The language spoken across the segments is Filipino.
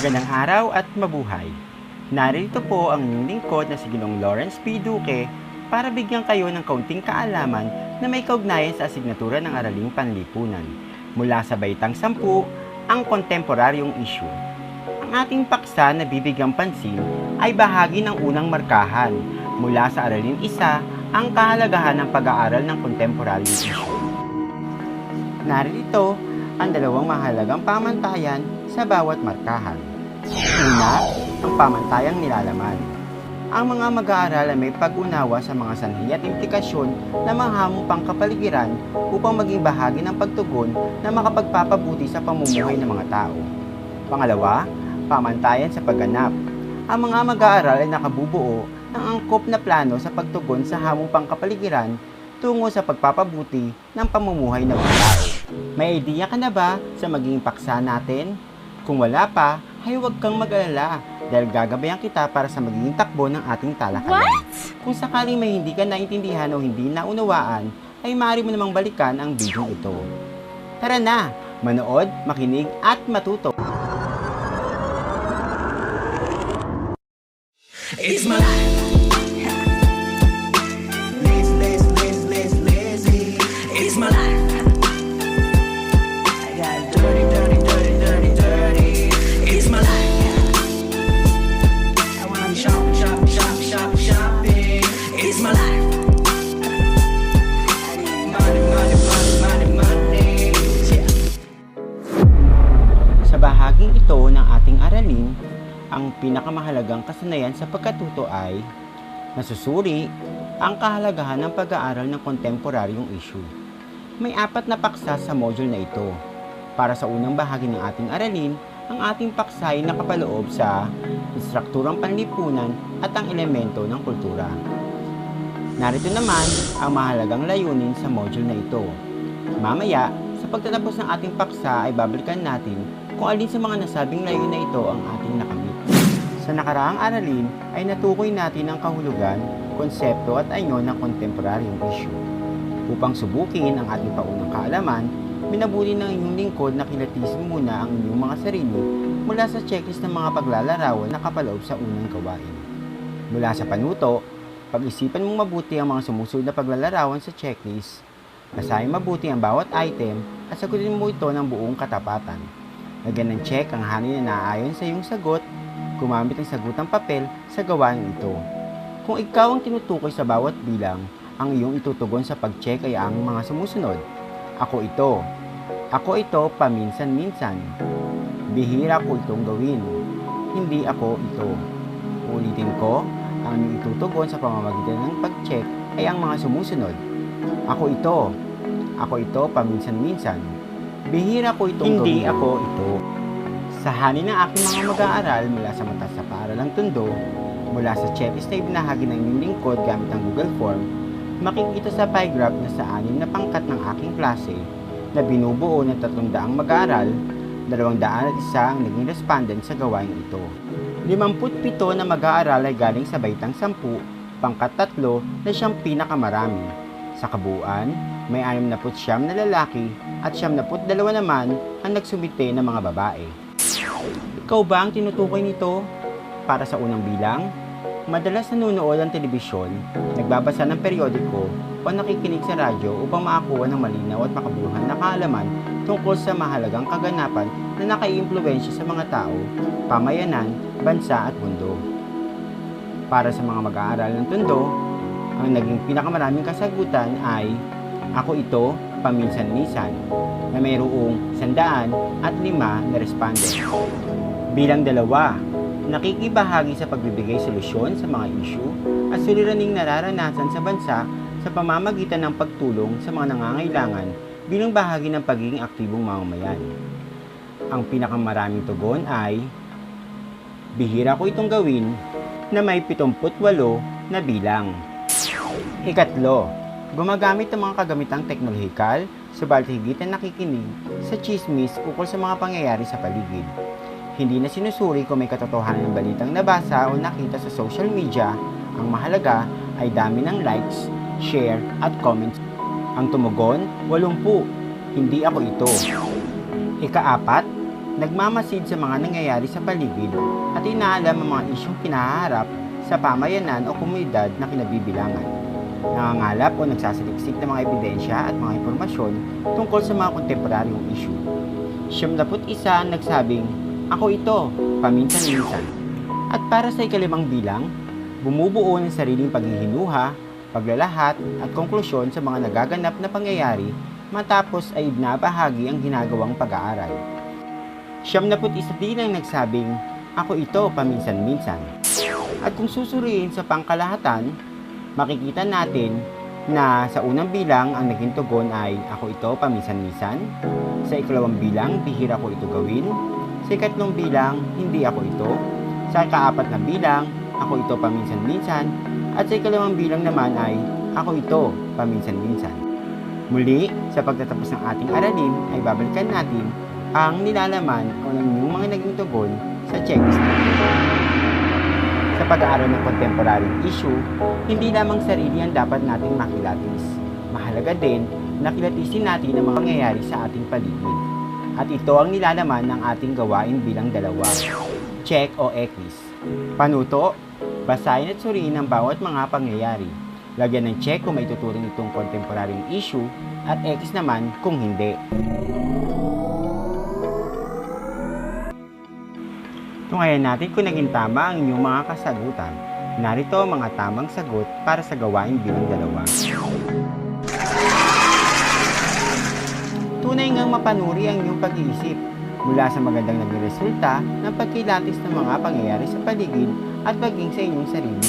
Magandang araw at mabuhay. Narito po ang inyong lingkod na si Ginong Lawrence P. Duque para bigyan kayo ng kaunting kaalaman na may kaugnayan sa asignatura ng Araling Panlipunan. Mula sa Baitang Sampu, ang kontemporaryong issue. Ang ating paksa na bibigyang pansin ay bahagi ng unang markahan. Mula sa Aralin Isa, ang kahalagahan ng pag-aaral ng kontemporaryong issue. Narito ang dalawang mahalagang pamantayan sa bawat markahan. Una, ang pamantayang nilalaman. Ang mga mag-aaral ay may pag-unawa sa mga sanhi at implikasyon ng mga hamong pangkapaligiran upang maging bahagi ng pagtugon na makapagpapabuti sa pamumuhay ng mga tao. Pangalawa, pamantayan sa pagganap. Ang mga mag-aaral ay nakabubuo ng angkop na plano sa pagtugon sa hamong pangkapaligiran tungo sa pagpapabuti ng pamumuhay ng mga tao. May idea ka na ba sa magiging paksa natin? Kung wala pa, ay huwag kang mag-alala dahil gagabayan kita para sa magiging takbo ng ating talakayan. Kung sakaling may hindi ka naintindihan o hindi naunawaan, ay maaari mo namang balikan ang video ito. Tara na, manood, makinig at matuto. It's my life. Pinakamahalagang kasanayan sa pagkatuto ay nasusuri ang kahalagahan ng pag-aaral ng kontemporaryong issue. May apat na paksa sa module na ito. Para sa unang bahagi ng ating aralin, ang ating paksa ay nakapaloob sa istrukturang panlipunan at ang elemento ng kultura. Narito naman ang mahalagang layunin sa module na ito. Mamaya, sa pagtatapos ng ating paksa ay babalikan natin kung alin sa mga nasabing layunin na ito ang ating nakamit. Sa nakaraang aralin ay natukoy natin ang kahulugan, konsepto at anyo ng kontemporaryong issue. Upang subukin ang ating paunang kaalaman, minabuti ng inyong lingkod na kilatisin muna ang inyong mga sarili mula sa checklist ng mga paglalarawan na kapaloob sa unang gawain. Mula sa panuto, pag-isipan mong mabuti ang mga sumusunod na paglalarawan sa checklist, basahin mabuti ang bawat item at sagutin mo ito ng buong katapatan. Lagyan ng check ang hanin na naaayon sa iyong sagot, gumamit ng sagutang papel sa gawain ito. Kung ikaw ang tinutukoy sa bawat bilang, ang iyong itutugon sa pag-check ay ang mga sumusunod. Ako ito. Ako ito paminsan-minsan. Bihira ko itong gawin. Hindi ako ito. Ulitin ko, ang iyong itutugon sa pamamagitan ng pag-check ay ang mga sumusunod. Ako ito. Ako ito paminsan-minsan. Bihira ko itong Hindi gawin. ako ito. Sa hanin ng aking mga mag-aaral mula sa mata sa paaralang tundo, mula sa checklist na ibinahagi ng inyong lingkod gamit ang Google Form, makikita sa pie graph na sa anim na pangkat ng aking klase na binubuo ng tatlong daang mag-aaral, dalawang daan at isa ang naging respondent sa gawain ito. 57 na mag-aaral ay galing sa baitang 10, pangkat tatlo na siyang pinakamarami. Sa kabuuan, may 69 na lalaki at 72 naman ang nagsumite ng mga babae. Ikaw ba ang tinutukoy nito? Para sa unang bilang, madalas nanonood ng telebisyon, nagbabasa ng periodiko o nakikinig sa radyo upang makakuha ng malinaw at makabuluhan na kaalaman tungkol sa mahalagang kaganapan na nakaiimpluwensya sa mga tao, pamayanan, bansa at mundo. Para sa mga mag-aaral ng tundo, ang naging pinakamaraming kasagutan ay Ako ito, paminsan-minsan, na mayroong sandaan at lima na respondent. Bilang dalawa, nakikibahagi sa pagbibigay solusyon sa mga issue at suliraning nararanasan sa bansa sa pamamagitan ng pagtulong sa mga nangangailangan bilang bahagi ng pagiging aktibong mamamayan. Ang pinakamaraming tugon ay Bihira ko itong gawin na may 78 na bilang. Ikatlo, gumagamit ng mga kagamitang teknolohikal subalit higit na nakikinig sa chismis ukol sa mga pangyayari sa paligid. Hindi na sinusuri kung may katotohanan ng balitang nabasa o nakita sa social media, ang mahalaga ay dami ng likes, share, at comments. Ang tumugon, 80. Hindi ako ito. Ikaapat, nagmamasid sa mga nangyayari sa paligid at inaalam ang mga isyong kinaharap sa pamayanan o komunidad na kinabibilangan. Nangangalap o nagsasaliksik ng mga ebidensya at mga impormasyon tungkol sa mga kontemporaryong issue. Siyamdaput isa ang nagsabing, Ako ito, paminsan-minsan. At para sa ikalimang bilang, bumubuo ng sariling paghihinuha, paglalahat at konklusyon sa mga nagaganap na pangyayari matapos ay ibinabahagi ang ginagawang pag-aaral. Siyamnaput isa din ang nagsabing, Ako ito paminsan-minsan. At kung susuriin sa pangkalahatan, makikita natin na sa unang bilang ang naging tugon ay ako ito paminsan-minsan. Sa ikalawang bilang, bihira ko ito gawin. Sa ikatlong bilang, hindi ako ito. Sa ikaapat na bilang, ako ito paminsan-minsan. At sa ikalawang bilang naman ay ako ito paminsan-minsan. Muli, sa pagtatapos ng ating aralin ay babalikan natin ang nilalaman o ng inyong mga naging tugon sa checklist. Sa pag-aaral ng contemporary issue, hindi lamang sarili ang dapat nating makilatis. Mahalaga din na kilatisin natin ang mga pangyayari sa ating paligid. At ito ang nilalaman ng ating gawain bilang dalawa. Check o X. Panuto, basahin at suriin ang bawat mga pangyayari. Lagyan ng check kung may tuturing itong contemporary issue at X naman kung hindi. Tungayan natin kung naging tama ang inyong mga kasagutan. Narito ang mga tamang sagot para sa gawain bilang dalawa. Tunay ngang mapanuri ang inyong pag-iisip mula sa magandang naging resulta ng pagkilatis ng mga pangyayari sa paligid at maging sa inyong sarili.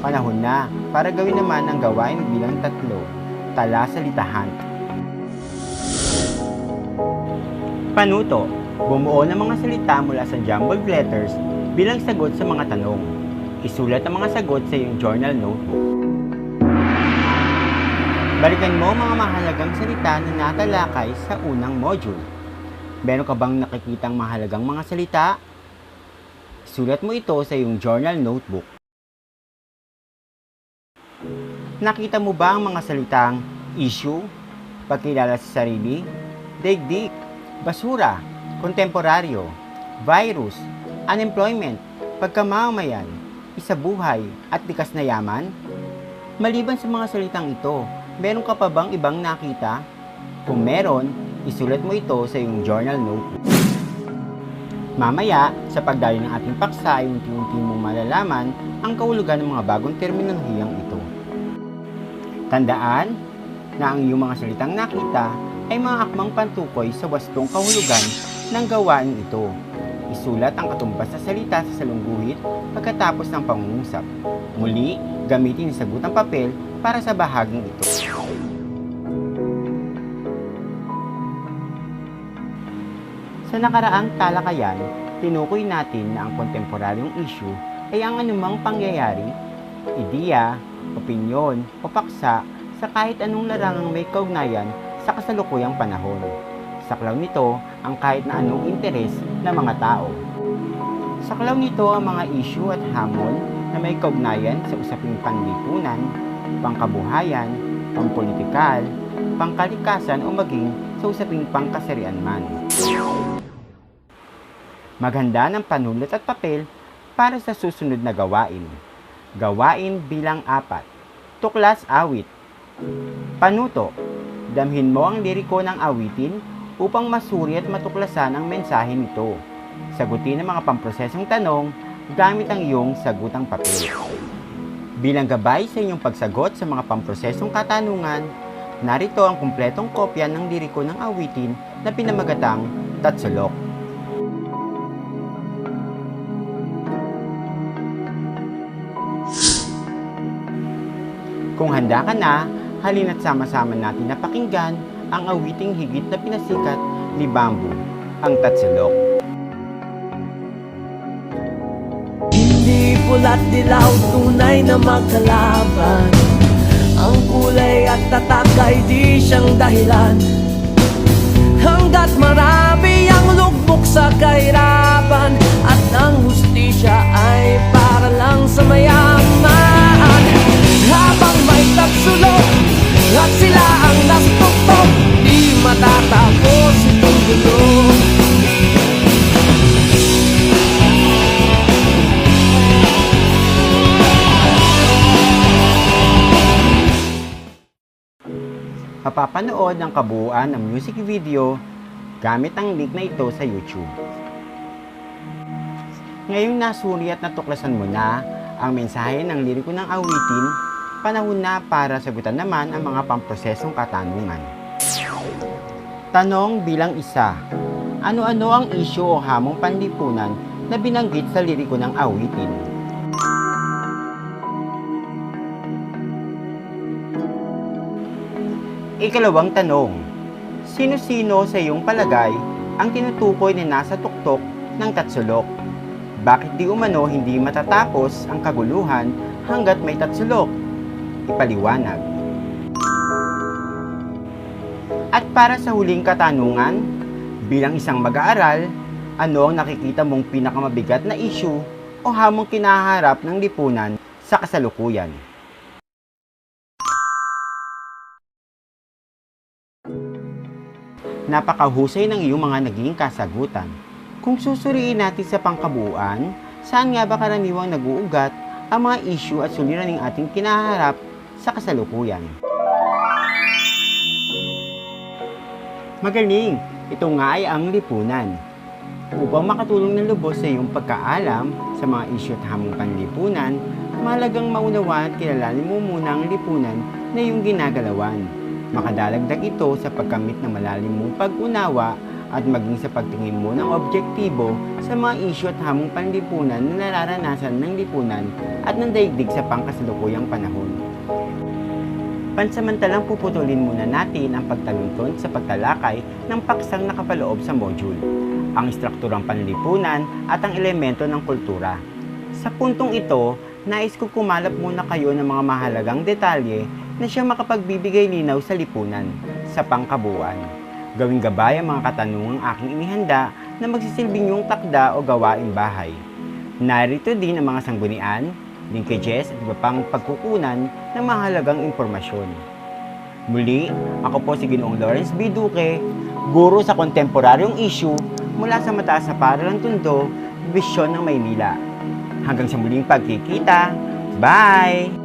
Panahon na para gawin naman ang gawain bilang tatlo. Tala sa litahan. Panuto, bumuo ng mga salita mula sa jumbled letters bilang sagot sa mga tanong. Isulat ang mga sagot sa iyong journal notebook. Balikan mo mga mahalagang salita na natalakay sa unang module. Meron ka bang nakikitang mahalagang mga salita? Sulat mo ito sa iyong journal notebook. Nakita mo ba ang mga salitang issue, pagkilala sa sarili, daigdig, basura, kontemporaryo, virus, unemployment, pagkamamayan, isabuhay, at likas na yaman? Maliban sa mga salitang ito, meron ka pa bang ibang nakita? Kung meron, isulat mo ito sa iyong journal notebook. Mamaya, sa pagdayo ng ating paksa ay unti-unti mong malalaman ang kahulugan ng mga bagong terminolohiyang ito. Tandaan na ang iyong mga salitang nakita ay mga akmang pantukoy sa wastong kahulugan ng gawain ito. Isulat ang katumbas na salita sa salungguhit pagkatapos ng pangungusap. Muli, gamitin ang sagutang papel para sa bahaging ito. Sa nakaraang talakayan, tinukoy natin na ang kontemporaryong issue ay ang anumang pangyayari, ideya, opinyon o paksa sa kahit anong larangang may kaugnayan sa kasalukuyang panahon. Saklaw nito ang kahit na anong interes ng mga tao. Saklaw nito ang mga issue at hamon na may kaugnayan sa usaping panlipunan, pangkabuhayan, pampolitikal, pangkalikasan o maging sa usaping pangkasarian man. Maghanda ng panulat at papel para sa susunod na gawain. Gawain bilang apat. Tuklas awit. Panuto. Damhin mo ang liriko ng awitin upang masuri at matuklasan ang mensahe nito. Sagutin ang mga pamprosesong tanong gamit ang iyong sagutang papel. Bilang gabay sa inyong pagsagot sa mga pamprosesong katanungan, narito ang kumpletong kopya ng liriko ng awitin na pinamagatang Tatsulok. Kung handa ka na, halina't sama-sama natin napakinggan ang awiting higit na pinasikat ni Bamboo, ang Tatsulok. Pula't dilaw, tunay na magkalaban Ang kulay at tatak ay di siyang dahilan. Hanggat marami ang lugmok sa kahirapan At ang hustisya ay para lang sa mayaman mapapanood ang kabuuan ng music video gamit ang link na ito sa YouTube. Ngayong nasuri at natuklasan mo na ang mensahe ng liriko ng awitin, panahon na para sagutan naman ang mga pamprosesong katanungan. Tanong bilang isa, ano-ano ang isyu o hamong panlipunan na binanggit sa liriko ng awitin? Ikalawang tanong, sino-sino sa iyong palagay ang tinutukoy na nasa tuktok ng tatsulok? Bakit di umano hindi matatapos ang kaguluhan hanggat may tatsulok? Ipaliwanag. At para sa huling katanungan, bilang isang mag-aaral, ano ang nakikita mong pinakamabigat na issue o hamong kinaharap ng lipunan sa kasalukuyan? Napakahusay ng iyong mga naging kasagutan. Kung susuriin natin sa pangkabuuan, saan nga ba karaniwang naguugat ang mga issue at suliraning ating kinaharap sa kasalukuyan? Magaling! Ito nga ay ang lipunan. Upang makatulong ng lubos sa iyong pagkaalam sa mga issue at hamong panlipunan, mahalagang maunawa at kilalanin mo muna ang lipunan na iyong ginagalawan. Makadalagdag ito sa pagkamit ng malalim mong pag-unawa at maging sa pagtingin mo ng objektibo sa mga issue at hamong panlipunan na nararanasan ng lipunan at ng daigdig sa pangkasalukuyang panahon. Pansamantalang puputulin muna natin ang pagtalunton sa pagtalakay ng paksang nakapaloob sa module, ang strukturang panlipunan at ang elemento ng kultura. Sa puntong ito, nais ko kumalap muna kayo ng mga mahalagang detalye na siyang makapagbibigay linaw sa lipunan, sa pangkabuuan. Gawing gabay ang mga katanungang aking inihanda na magsisilbing yung takda o gawaing bahay. Narito din ang mga sanggunian, linkages at iba pang pagkukunan ng mahalagang impormasyon. Muli, ako po si Ginoong Lawrence B. Duque, guro sa kontemporaryong issue mula sa mataas na paralang tundo, Bisyon ng Maynila. Hanggang sa muling pagkikita, bye!